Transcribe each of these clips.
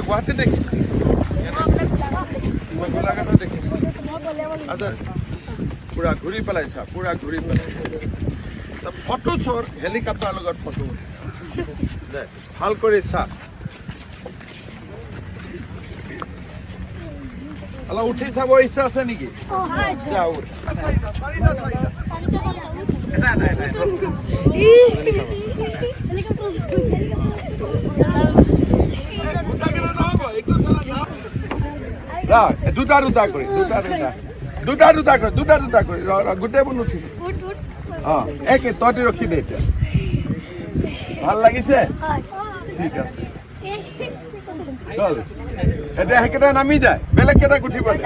তই গুৱাহাটীত দেখিছ মই গোলাঘাটত দেখিছোঁ আচ্ছা পুৰা ঘূৰি পেলাইছা পুৰা ঘূৰি পেলাইছা। ফটো চোৰ হেলিকপ্টাৰ লগত ফটো। ভালো কৰি চা। অলপ উঠি চাব ইচ্ছা আছে নেকি? যা ৰ, দুটা দুটা কৰি দুটা দুটা। দুটা দুটা কৰি দুটা দুটা ৰ ৰ গোটেইবোৰ নুঠিবি অঁ একে তহঁতি ৰখি দে এতিয়া। ভালো লাগিছে? ঠিক আছে। চল। এতিয়া সেইকেইটা নামি যায়। বেলেগ কেইটা উঠিব দে।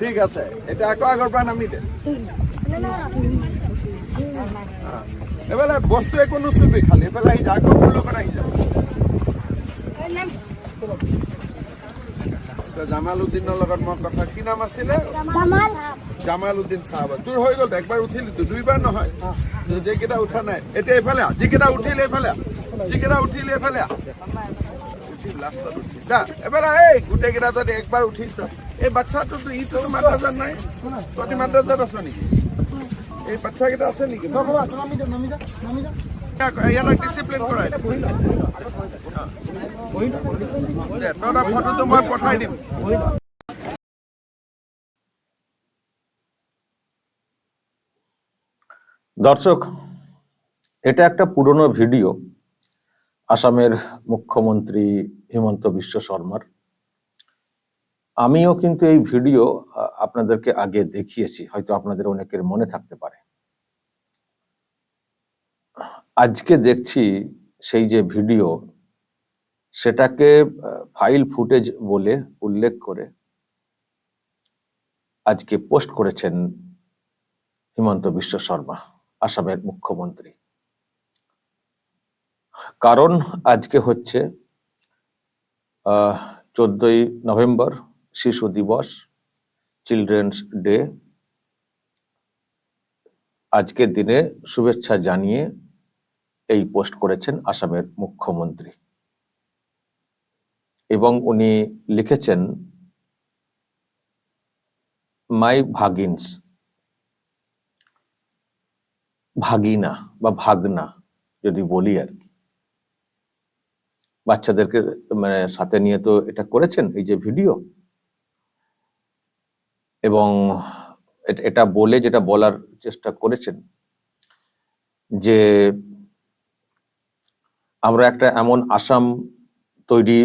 ঠিক আছে। এতিয়া আকৌ আগৰ পৰা নামি দে। এইফালে বস্তু একো নুচুবি খালি এইফালে আহি যা আকৌ মোৰ লগত আহি যা। জামাল উদ্দিনৰ লগত মই কথা কি নাম আছিলে? জামাল। উদ্দিন তোৰ হৈ গ'ল একবাৰ উঠিলি তো দুইবাৰ নহয়। যিকেইটা উঠা নাই এতিয়া এইফালে যিকেইটা উঠিলে এইফালে যিকেইটা উঠিলে এইফালে আহ। লাষ্টত উঠি। যা এবাৰ এই গোটেইকেইটা যদি একবাৰ উঠিছ এই মাদ্ৰাজাত নাই? তহঁতি মাদ্ৰাজাত আছ নেকি? এই বাচ্চাকেইটা আছে নেকি? দর্শক এটা একটা পুরনো ভিডিও আসামের মুখ্যমন্ত্রী হিমন্ত বিশ্ব শর্মার। আমিও কিন্তু এই ভিডিও আপনাদেরকে আগে দেখিয়েছি, হয়তো আপনাদের অনেকের মনে থাকতে পারে। আজকে দেখছি সেই যে ভিডিও, সেটাকে ফাইল ফুটেজ বলে উল্লেখ করে আজকে পোস্ট করেছেন হিমন্ত বিশ্ব শর্মা, আসামের মুখ্যমন্ত্রী। কারণ আজকে হচ্ছে চোদ্দই নভেম্বর, শিশু দিবস, চিলড্রেন্স ডে। আজকের দিনে শুভেচ্ছা জানিয়ে এই পোস্ট করেছেন আসামের মুখ্যমন্ত্রী। এবং উনি লিখেছেন, মাই ভাগিনস, ভাগিনা বা ভাগনা যদি বলি আর কি। বাচ্চাদেরকে মানে সাথে নিয়ে তো এটা করেছেন, এই যে ভিডিও। এবং এট- বলে যেটা বলার চেষ্টা করেছেন যে আমরা একটা এমন আসাম তৈরি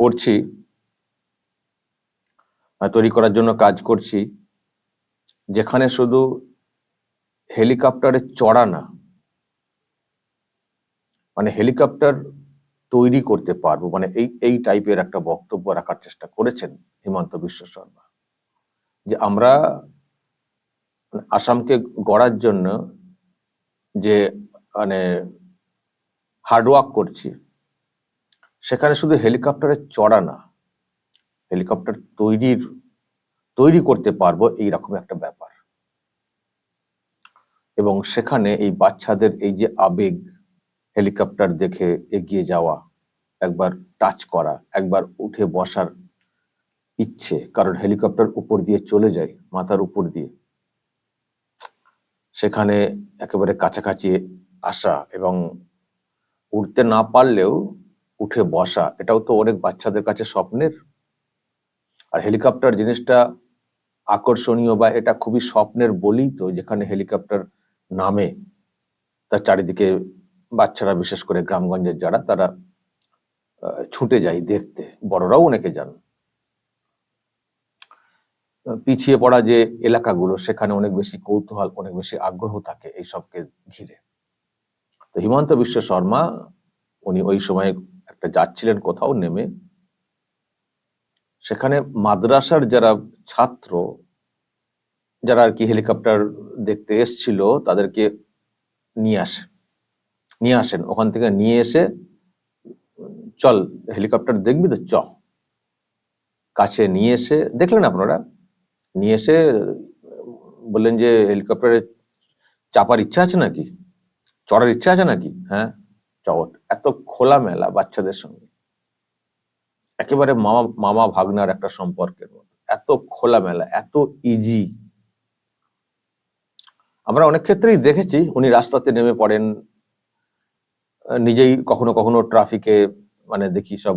করছি তৈরি করার জন্য কাজ করছি, যেখানে শুধু হেলিকপ্টারে চড়া না মানে হেলিকপ্টার তৈরি করতে পারব মানে এই এই টাইপের একটা বক্তব্য রাখার চেষ্টা করেছেন হিমন্ত বিশ্ব শর্মা, যে আমরা মানে আসামকে গড়ার জন্য যে মানে হার্ডওয়ার্ক করছি। সেখানে শুধু হেলিকপ্টারে চড়া না হেলিকপ্টার তৈরির, তৈরি করতে পারব এইরকম একটা ব্যাপার। এবং সেখানে এই বাচ্চাদের এই যে আবেগ হেলিকপ্টার দেখে এগিয়ে যাওয়া, একবার টাচ করা, একবার উঠে বসার ইচ্ছে, কারণ হেলিকপ্টার উপর দিয়ে চলে যায়, মাথার উপর দিয়ে। সেখানে একেবারে কাছাকাছি আসা এবং উঠতে না পারলেও উঠে বসা, এটাও তো অনেক বাচ্চাদের কাছে স্বপ্নের। আর হেলিকপ্টার জিনিসটা আকর্ষণীয় বা এটা খুবই স্বপ্নের বলি তো যেখানে হেলিকপ্টার নামে তার চারিদিকে বাচ্চারা, বিশেষ করে গ্রামগঞ্জের যারা, তারা ছুটে যায় দেখতে। বড়রাও অনেকে যান। পিছিয়ে পড়া যে এলাকাগুলো, সেখানে অনেক বেশি কৌতূহল, অনেক বেশি আগ্রহ থাকে এইসবকে ঘিরে। তো হিমন্ত বিশ্ব শর্মা, উনি ওই সময় একটা যাচ্ছিলেন কোথাও নেমে। সেখানে মাদ্রাসার যারা ছাত্র, যারা আর কি হেলিকপ্টার দেখতে এসছিল, তাদেরকে নিয়ে আসে, নিয়ে আসেন। ওখান থেকে নিয়ে এসে, চল, হেলিকপ্টার দেখবি তো, চ। কাছে নিয়ে এসে, দেখলেন আপনারা? নিয়ে এসে বললেন যে, হেলিকপ্টারে চাপার ইচ্ছা আছে নাকি? চড়ার ইচ্ছা আছে নাকি? হ্যাঁ চট এত খোলামেলা বাচ্চাদের সঙ্গে। একেবারে মামা মামা ভাগনার একটা সম্পর্কের মতো এত খোলামেলা, এত ইজি আমরা অনেক ক্ষেত্রেই দেখেছি, উনি রাস্তাতে নেমে পড়েন নিজেই কখনো কখনো ট্রাফিকে মানে দেখি সব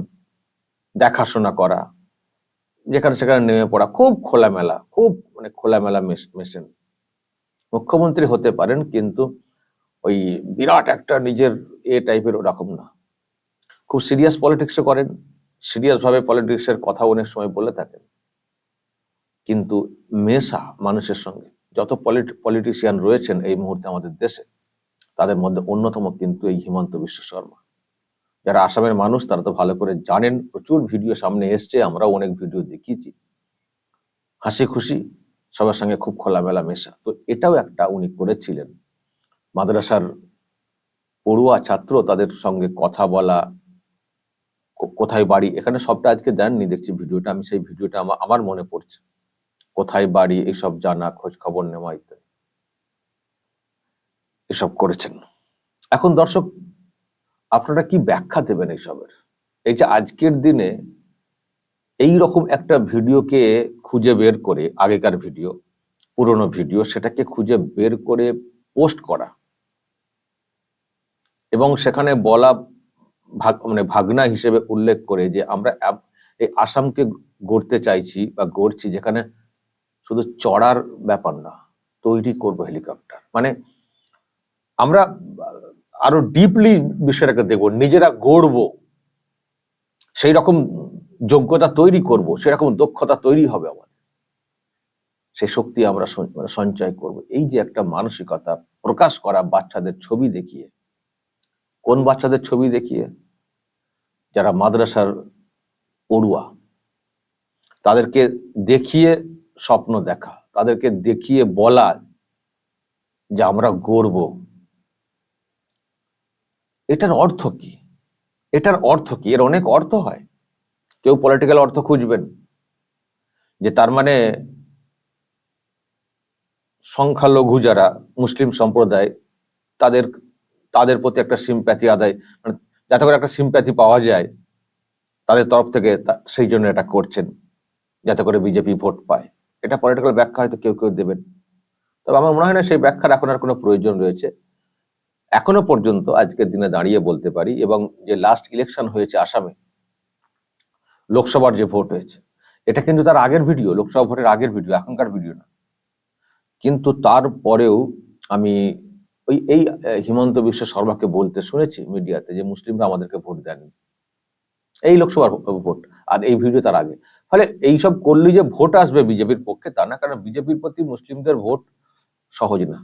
দেখাশোনা করা, যেখানে সেখানে নেমে পড়া, খুব খোলামেলা, খুব মানে খোলামেলা মেশ- মেশেন। মুখ্যমন্ত্রী হতে পারেন, কিন্তু ওই বিরাট একটা নিজের এ টাইপের ওরকম না। খুব সিরিয়াস পলিটিক্সও করেন সিরিয়াস ভাবে পলিটিক্সের কথা অনেক সময় বলে থাকেন। কিন্তু মেশা মানুষের সঙ্গে, যত পলিটিশিয়ান রয়েছেন এই মুহূর্তে আমাদের দেশে, তাদের মধ্যে অন্যতম কিন্তু এই হিমন্ত বিশ্ব শর্মা। যারা আসামের মানুষ, তারা তো ভালো করে জানেন, প্রচুর ভিডিও সামনে এসছে, আমরাও অনেক ভিডিও দেখিয়েছি। হাসি খুশি, সবার সঙ্গে খুব খোলামেলা মেশা। তো এটাও একটা উনি করেছিলেন। মাদ্রাসার পড়ুয়া ছাত্র তাদের সঙ্গে কথা বলা কোথায় বাড়ি, এখানে সবটা আজকে দেননি দেখছি ভিডিওটা, আমি সেই ভিডিওটা আমার আমার মনে পড়ছে। কোথায় বাড়ি, এসব জানা খোঁজ খবর নেওয়া ইত্যাদি। এসব করেছেন। এখন দর্শক, আপনারা কি ব্যাখ্যা দেবেন এইসবের? এই যে আজকের দিনে এই রকম একটা ভিডিওকে খুঁজে বের করে, আগেকার ভিডিও, পুরনো ভিডিও, সেটাকে খুঁজে বের করে পোস্ট করা এবং সেখানে বলা ভাগ মানে ভাগনা হিসেবে উল্লেখ করে যে আমরা এই আসামকে গড়তে চাইছি বা গড়ছি যেখানে শুধু চড়ার ব্যাপার না, তৈরি করব হেলিকপ্টার। মানে আমরা আরও ডিপলি বিষয়টাকে দেখব, নিজেরা গড়বো সেই রকম যোগ্যতা তৈরি করব, সেরকম দক্ষতা তৈরি হবে আমাদের। সেই শক্তি আমরা মানে সঞ্চয় করব। এই যে একটা মানসিকতা প্রকাশ করা বাচ্চাদের ছবি দেখিয়ে কোন বাচ্চাদের ছবি দেখিয়ে? যারা মাদ্রাসার পড়ুয়া। তাদেরকে দেখিয়ে স্বপ্ন দেখা, তাদেরকে দেখিয়ে বলা যে আমরা গর্ব। এটার অর্থ কি? এটার অর্থ কি? এর অনেক অর্থ হয়। কেউ পলিটিক্যাল অর্থ খুঁজবেন, যে তার মানে সংখ্যালঘু যারা মুসলিম সম্প্রদায়, তাদের তাদের প্রতি একটা সিম্প্যাথি আদায় মানে যাতে করে একটা সিম্প্যাথি পাওয়া যায়, তাদের তরফ থেকে সেই জন্য এটা করছেন, যাতে করে বিজেপি ভোট পায়। এটা পলিটিক্যাল ব্যাখ্যা হয়তো কেউ কেউ দেবেন। তবে আমার মনে হয় না সেই ব্যাখ্যার এখন আর কোনো প্রয়োজন রয়েছে। এখনও পর্যন্ত আজকের দিনে দাঁড়িয়ে বলতে পারি, এবং যে লাস্ট ইলেকশন হয়েছে আসামে, লোকসভার যে ভোট হয়েছে, এটা কিন্তু তার আগের ভিডিও লোকসভা ভোটের আগের ভিডিও এখনকার ভিডিও না। কিন্তু তারপরেও আমি ওই, এই হিমন্ত বিশ্ব শর্মাকে বলতে শুনেছি মিডিয়াতে যে মুসলিমরা আমাদেরকে ভোট দেননি। এই লোকসভার ভোট, আর এই ভিডিও তার আগে। ফলে এইসব করলেই যে ভোট আসবে বিজেপির পক্ষে তা না, কারণ বিজেপির প্রতি মুসলিমদের ভোট সহজ না।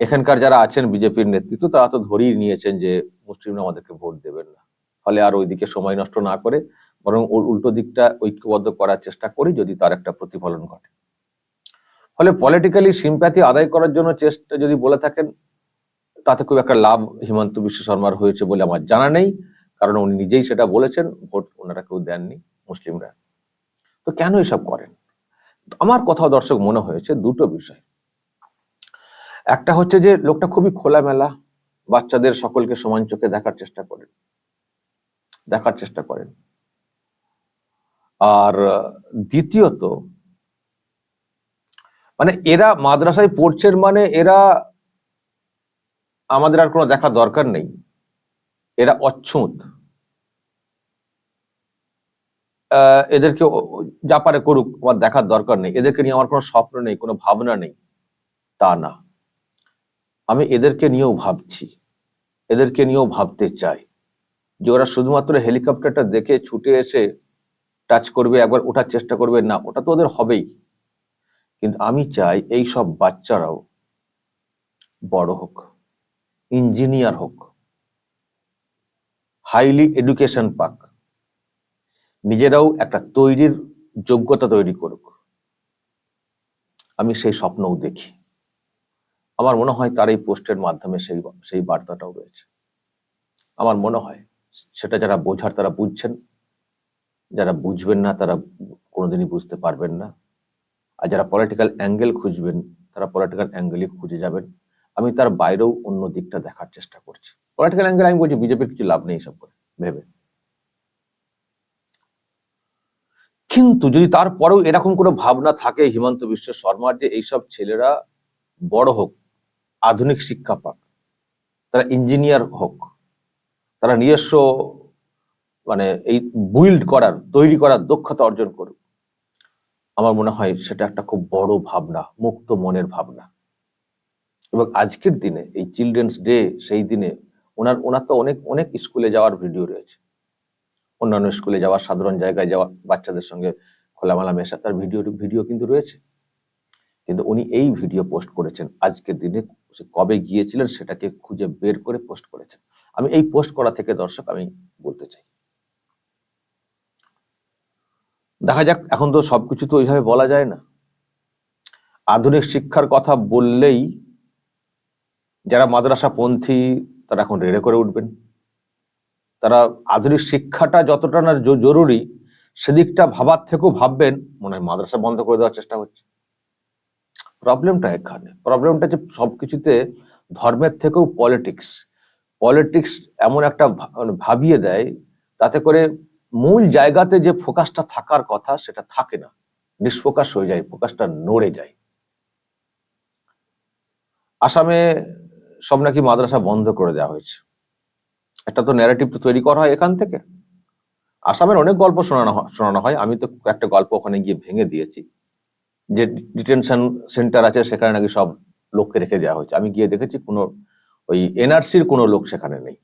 এখানকার যারা আছেন বিজেপির নেতৃত্ব, তারা তো ধরেই নিয়েছেন যে মুসলিমরা আমাদেরকে ভোট দেবেন না। ফলে আর ওইদিকে সময় নষ্ট না করে, বরং উল্টো দিকটা ঐক্যবদ্ধ করার চেষ্টা করি যদি তার একটা প্রতিফলন ঘটে। ফলে পলিটিক্যালি সিম্প্যাথি আদায় করার জন্য চেষ্টা যদি বলে থাকেন, তাতে খুব একটা লাভ হিমন্ত বিশ্ব শর্মার হয়েছে বলে আমার জানা নেই। কারণ উনি নিজেই সেটা বলেছেন, ভোট ওনারা কেউ দেননি, মুসলিমরা। তো কেন এসব করেন? আমার কথা দর্শক মনে হয়েছে দুটো বিষয়। একটা হচ্ছে যে লোকটা খুবই খোলামেলা, বাচ্চাদের সকলকে সমান চোখে দেখার চেষ্টা করেন। দেখার চেষ্টা করেন। আর দ্বিতীয়ত মানে এরা মাদ্রাসায় পড়ছেন মানে এরা আমাদের আর কোনো দেখা দরকার নেই। এরা অচ্ছুত। এদেরকে ও- ও- যা পারে করুক, আমার দেখার দরকার নেই। এদেরকে নিয়ে আমার কোনো স্বপ্ন নেই, কোনো ভাবনা নেই। তা না। আমি এদেরকে নিয়েও ভাবছি। এদেরকে নিয়েও ভাবতে চাই। যে ওরা শুধুমাত্র হেলিকপ্টারটা দেখে ছুটে এসে টাচ করবে, একবার ওঠার চেষ্টা করবে, না, ওটা তো ওদের হবেই। কিন্তু আমি চাই এই সব বাচ্চারাও বড় হোক, ইঞ্জিনিয়ার হোক হাইলি এডুকেশন পাক, নিজেরাও একটা তৈরির যোগ্যতা তৈরি করুক। আমি সেই স্বপ্নও দেখি। আমার মনে হয় তার এই পোস্টের মাধ্যমে সেই সেই বার্তাটাও রয়েছে। আমার মনে হয় সেটা যারা বোঝার তারা বুঝছেন, যারা বুঝবেন না তারা কোনোদিনই বুঝতে পারবেন না। আর যারা পলিটিক্যাল অ্যাঙ্গেল খুঁজবেন, তারা পলিটিক্যাল অ্যাঙ্গেলই খুঁজে যাবেন। আমি তার বাইরেও অন্য দিকটা দেখার চেষ্টা করছি। পলিটিক্যাল অ্যাঙ্গেল আমি বলছি বিজেপির কিছু লাভ নেই সব করে, ভেবে। কিন্তু যদি তারপরেও এরকম কোনো ভাবনা থাকে হিমন্ত বিশ্ব শর্মার যে এইসব ছেলেরা বড় হোক, আধুনিক শিক্ষা পাক, তারা ইঞ্জিনিয়ার হোক, তারা নিজস্ব মানে এই বিল্ড করার, তৈরি করার দক্ষতা অর্জন করুক আমার মনে হয় সেটা একটা খুব বড় ভাবনা, মুক্ত মনের ভাবনা। এবং আজকের দিনে, এই চিলড্রেন্স ডে সেই দিনে ওনার ওনার তো অনেক অনেক স্কুলে যাওয়ার ভিডিও রয়েছে। অন্যান্য স্কুলে যাওয়া, সাধারণ জায়গায় যাওয়া, বাচ্চাদের সঙ্গে খোলামেলা মেশা, তার ভিডিও ভিডিও কিন্তু রয়েছে। কিন্তু উনি এই ভিডিও পোস্ট করেছেন আজকের দিনে, সে কবে গিয়েছিলেন সেটাকে খুঁজে বের করে পোস্ট করেছেন। আমি এই পোস্ট করা থেকে দর্শক, আমি বলতে চাই। দেখা যাক, এখন তো সবকিছু তো ওইভাবে বলা যায় না। আধুনিক শিক্ষার কথা বললেই যারা মাদ্রাসা পন্থী তারা এখন রেড়ে করে উঠবেন। তারা আধুনিক শিক্ষাটা যতটা না জরুরি, সেদিকটা ভাবার থেকেও ভাববেন, মনে হয় মাদ্রাসা বন্ধ করে দেওয়ার চেষ্টা হচ্ছে। প্রবলেমটা এখানে। প্রবলেমটা যে সবকিছুতে ধর্মের থেকেও পলিটিক্স। পলিটিক্স এমন একটা মানে ভাবিয়ে দেয়, তাতে করে মূল জায়গাতে যে ফোকাসটা থাকার কথা সেটা থাকে না। নিষ্ফোকাস হয়ে যায়, ফোকাসটা নড়ে যায়। আসামে সব নাকি মাদ্রাসা বন্ধ করে দেওয়া হয়েছে। একটা তো ন্যারেটিভ তো তৈরি করা হয় এখান থেকে। আসামের অনেক গল্প শোনানো হয় শোনানো হয়। আমি তো একটা গল্প ওখানে গিয়ে ভেঙে দিয়েছি। যে ডিটেনশন সেন্টার আছে, সেখানে নাকি সব লোককে রেখে দেওয়া হয়েছে। আমি গিয়ে দেখেছি কোনো ওই এনআরসির কোনো লোক সেখানে নেই।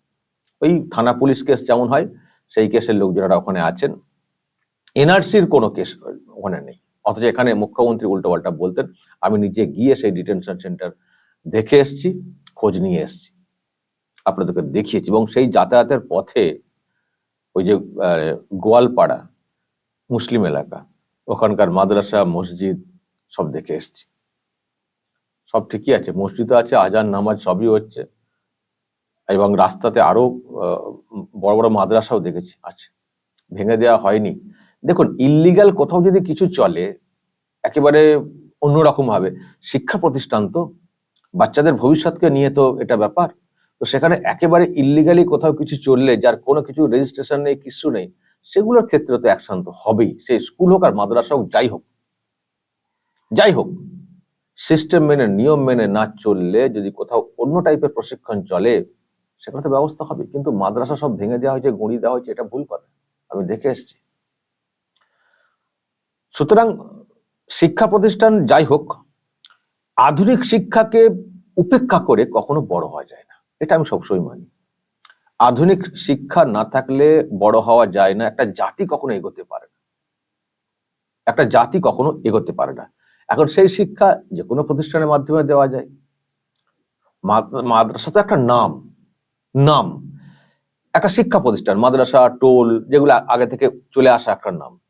ওই থানা পুলিশ কেস যেমন হয় সেই কেসের লোক যারা ওখানে আছেন, এনআরসির কোনো কেস ওখানে নেই। অথচ এখানে মুখ্যমন্ত্রী উল্টো পাল্টা বলতেন, আমি নিজে গিয়ে সেই ডিটেনশন সেন্টার দেখে এসেছি, খোঁজ নিয়ে এসেছি। আপনাদেরকে দেখিয়েছি। এবং সেই যাতায়াতের পথে ওই যে গোয়ালপাড়া, মুসলিম এলাকা, ওখানকার মাদ্রাসা, মসজিদ সব দেখে এসেছি। সব ঠিকই আছে। মসজিদও আছে, আজান, নামাজ সবই হচ্ছে। এবং রাস্তাতে আরও আহ, বড় বড় মাদ্রাসাও দেখেছি আছে। ভেঙে দেওয়া হয়নি। দেখুন ইল্লিগাল কোথাও যদি কিছু চলে একেবারে অন্যরকম ভাবে। শিক্ষা প্রতিষ্ঠান তো বাচ্চাদের ভবিষ্যৎকে নিয়ে তো এটা ব্যাপার। তো সেখানে একেবারে ইল্লিগালি কোথাও কিছু চললে যার কোনো কিছু রেজিস্ট্রেশন নেই কিছু নেই সেগুলোর ক্ষেত্রে তো অ্যাকশন তো হবেই। সে স্কুল হোক আর মাদ্রাসা হোক যাই হোক। যাই হোক সিস্টেম মেনে নিয়ম মেনে না চললে যদি কোথাও অন্য টাইপের প্রশিক্ষণ চলে সেখানে তো ব্যবস্থা হবে, কিন্তু মাদ্রাসা সব ভেঙে দেওয়া হয়েছে গুঁড়ি দেওয়া হয়েছে, এটা ভুল কথা। আমি দেখে এসেছি। সুতরাং শিক্ষা প্রতিষ্ঠান যাই হোক, আধুনিক শিক্ষাকে উপেক্ষা করে কখনো বড় হওয়া যায় না, এটা আমি সবসময় মানি। আধুনিক শিক্ষা না থাকলে বড় হওয়া যায় না, একটা জাতি কখনো এগোতে পারে না। একটা জাতি কখনো এগোতে পারে না। এখন সেই শিক্ষা যে কোনো প্রতিষ্ঠানের মাধ্যমে দেওয়া যায়। মাদ- মাদ্রাসা তো একটা নাম নাম। একটা শিক্ষা প্রতিষ্ঠান, মাদ্রাসা, টোল, যেগুলো আগে থেকে চলে আসা একটা নাম।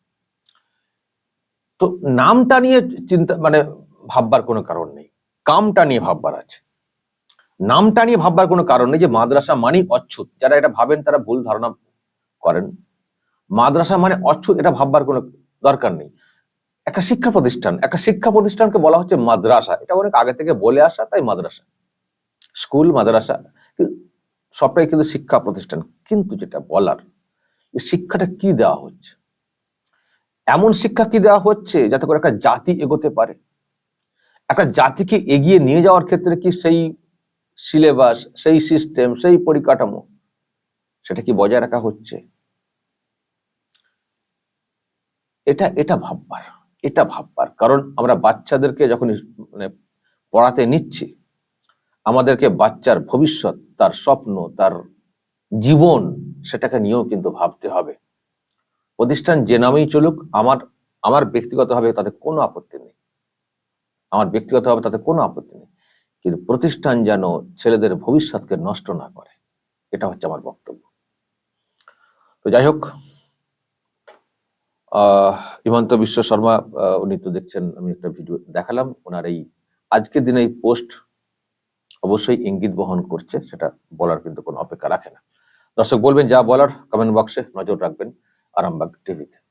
তো নামটা নিয়ে চিন্তা মানে ভাববার কোনো কারণ নেই। কামটা নিয়ে ভাববার আছে। নামটা নিয়ে ভাববার কোনো কারণ নেই যে মাদ্রাসা মানেই অচ্ছুত। যারা এটা ভাবেন তারা ভুল ধারণা করেন। মাদ্রাসা মানে অচ্ছুত, এটা ভাববার কোনো দরকার নেই। একটা শিক্ষা প্রতিষ্ঠান, একটা শিক্ষা প্রতিষ্ঠানকে বলা হচ্ছে মাদ্রাসা। এটা অনেক আগে থেকে বলে আসা, তাই মাদ্রাসা। স্কুল, মাদ্রাসা। সবটাই কিন্তু শিক্ষা প্রতিষ্ঠান। কিন্তু যেটা বলার, এই শিক্ষাটা কি দেওয়া হচ্ছে? এমন শিক্ষা কি দেওয়া হচ্ছে যাতে করে একটা জাতি এগোতে পারে? একটা জাতিকে এগিয়ে নিয়ে যাওয়ার ক্ষেত্রে কি সেই সিলেবাস, সেই সিস্টেম, সেই পরিকাঠামো, সেটা কি বজায় রাখা হচ্ছে? এটা এটা ভাববার এটা ভাববার। কারণ আমরা বাচ্চাদেরকে যখন মানে পড়াতে নিচ্ছি, আমাদেরকে বাচ্চার ভবিষ্যৎ তার স্বপ্ন, তার জীবন সেটাকে নিয়েও কিন্তু ভাবতে হবে। প্রতিষ্ঠান যে নামেই চলুক, আমার আমার ব্যক্তিগতভাবে তাতে কোনো আপত্তি নেই। আমার ব্যক্তিগতভাবে তাতে কোনো আপত্তি নেই। কিন্তু প্রতিষ্ঠান যেন ছেলেদের ভবিষ্যৎকে নষ্ট না করে, এটা হচ্ছে আমার বক্তব্য। তো যাই হোক হিমন্ত বিশ্ব শর্মা উনি তো দেখছেন, আমি একটা ভিডিও দেখালাম। ওনার এই আজকের দিনে এই পোস্ট অবশ্যই ইঙ্গিত বহন করছে, সেটা বলার কিন্তু কোনো অপেক্ষা রাখে না। দর্শক বলবেন যা বলার কমেন্ট বক্সে নজর রাখবেন আরামবাগ টিভিতে।